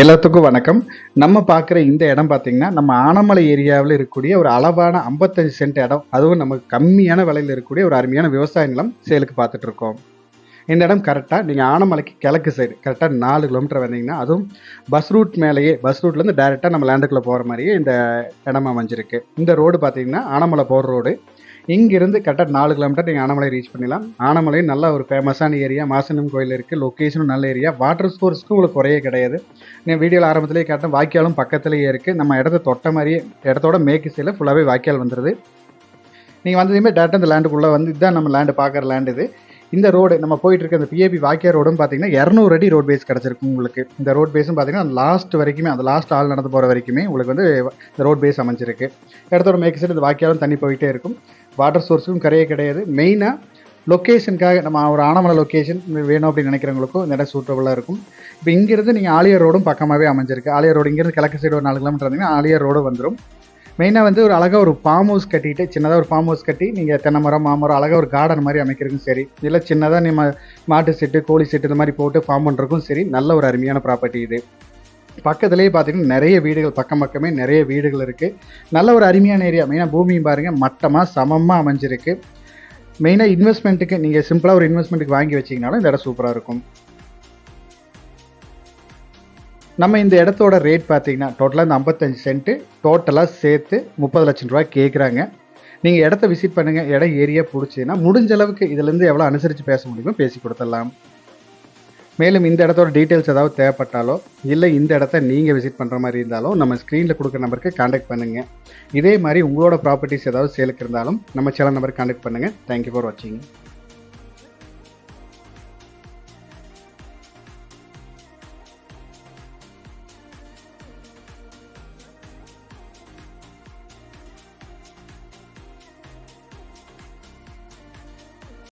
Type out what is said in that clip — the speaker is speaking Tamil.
எல்லாத்துக்கும் வணக்கம். நம்ம பார்க்குற இந்த இடம் பார்த்தீங்கன்னா நம்ம ஆனமலை ஏரியாவில் இருக்கக்கூடிய ஒரு அளவான 55 சென்ட் இடம். அதுவும் நமக்கு கம்மியான விலையில் இருக்கக்கூடிய ஒரு அருமையான விவசாய நிலம் சேலுக்கு பார்த்துட்டு இருக்கோம். இந்த இடம் கரெக்டாக நீங்கள் ஆனமலைக்கு கிழக்கு சைடு கரெக்டாக நாலு கிலோமீட்டர் வந்தீங்கன்னா அதுவும் பஸ் ரூட் மேலேயே பஸ் ரூட்லேருந்து டேரெக்டாக நம்ம லேண்டுக்குள்ளே போகிற மாதிரியே இந்த இடம் அமைஞ்சிருக்கு. இந்த ரோடு பார்த்தீங்கன்னா ஆனமலை போகிற ரோடு இங்கிருந்து கரெக்டாக நாலு கிலோமீட்டர் நீங்கள் ஆனமலை ரீச் பண்ணிடலாம். ஆனமலை நல்ல ஒரு ஃபேமஸான ஏரியா மாசனம் கோயில் இருக்குது லொக்கேஷனும் நல்ல ஏரியா வாட்டர் ஸ்போர்ட்ஸ்க்கும் உங்களுக்கு குறையே கிடையாது. நீங்கள் வீடியோவில் ஆரம்பத்திலேயே காட்டும் வாய்க்காலும் பக்கத்துலேயே இருக்குது நம்ம இடத்த தொட்ட மாதிரியே இடத்தோட மேற்கு சைடில் ஃபுல்லாகவே வாய்க்கால் வந்துடுது நீங்கள் வந்ததுமே டேரெக்டாக இந்த லேண்டுக்குள்ளே வந்து இதுதான் நம்ம லேண்டு பார்க்குற லேண்டு இது. இந்த ரோடு நம்ம போயிட்டு இருக்க இந்த பிஏபி வாய்க்கால் ரோடும் பார்த்தீங்கன்னா இரநூறு அடி ரோட் பேஸ் கிடச்சிருக்கு உங்களுக்கு. இந்த ரோட் பேஸும் பார்த்தீங்கன்னா லாஸ்ட் வரைக்குமே அந்த லாஸ்ட் ஆள் நடந்து போகிற வரைக்குமே உங்களுக்கு வந்து இந்த ரோட் பேஸ் அமைஞ்சிருக்கு. இடத்தோட மேற்கு சைடு இந்த வாய்க்காலும் தண்ணி போயிட்டே இருக்கும். வாட்டர் சோர்ஸும் கரையே கிடையாது. மெயினாக லொக்கேஷனுக்காக நம்ம ஒரு ஆனமலை லொக்கேஷன் வேணும் அப்படின்னு நினைக்கிறவங்களுக்கும் இந்த இடம் சூட்டபுளாக இருக்கும். இப்போ இங்கேருந்து நீங்கள் ஆலியர் ரோடும் பக்கமாகவே அமைஞ்சிருக்கு. ஆலியர் ரோடு இங்கேருந்து கிழக்கு சைடு ஒரு நாலு கிலோமீட்டர் இருந்தீங்கன்னா ஆலியர் ரோடு வந்துடும் மெயினாக வந்து ஒரு அழகாக ஒரு ஃபார்ம் ஹவுஸ் கட்டிட்டு சின்னதாக ஒரு ஃபார்ம் ஹவுஸ் கட்டி நீங்கள் தென்னை மரம் மாமரம் அழகாக ஒரு கார்டன் மாதிரி அமைக்கிறதுக்கும் சரி இல்லை சின்னதாக நம்ம மாட்டு செட்டு கோழி செட்டு இந்த மாதிரி போட்டு ஃபார்ம் பண்ணுறதுக்கும் சரி நல்ல ஒரு அருமையான ப்ராப்பர்ட்டி இது. பக்கத்துலேயே பார்த்தீங்கன்னா நிறைய வீடுகள் பக்கம் பக்கமே நிறைய வீடுகள் இருக்குது நல்ல ஒரு அருமையான ஏரியா மெயினாக பூமியும் பாருங்கள் மட்டமாக சமமாக அமைஞ்சிருக்கு. மெயினாக இன்வெஸ்ட்மெண்ட்டுக்கு நீங்கள் சிம்பிளாக ஒரு இன்வெஸ்ட்மெண்ட்டுக்கு வாங்கி வச்சிங்கனாலும் இந்த இடம் சூப்பராக இருக்கும். நம்ம இந்த இடத்தோட ரேட் பார்த்தீங்கன்னா டோட்டலாக இந்த ஐம்பத்தஞ்சு சென்ட்டு டோட்டலாக சேர்த்து முப்பது லட்சம் ரூபா கேட்குறாங்க நீங்கள் இடத்த விசிட் பண்ணுங்கள் இடம் ஏரியா பிடிச்சின்னா முடிஞ்ச அளவுக்கு இதுலேருந்து எவ்வளோ அனுசரித்து பேச முடியுமோ பேசி கொடுத்துடலாம். மேலும் இந்த இடத்தோட டீட்டெயில்ஸ் ஏதாவது தேவைப்பட்டாலோ இல்லை இந்த இடத்த நீங்கள் விசிட் பண்ணுற மாதிரி இருந்தாலும் நம்ம ஸ்க்ரீனில் கொடுக்குற நம்பருக்கு காண்டாக்ட் பண்ணுங்கள் இதே மாதிரி உங்களோட ப்ராப்பர்ட்டிஸ் ஏதாவது சேலுக்கு இருந்தாலும் நம்ம சேனல் நம்பருக்கு காண்டாக்ட் பண்ணுங்கள் தேங்க்யூ ஃபார் வாட்சிங்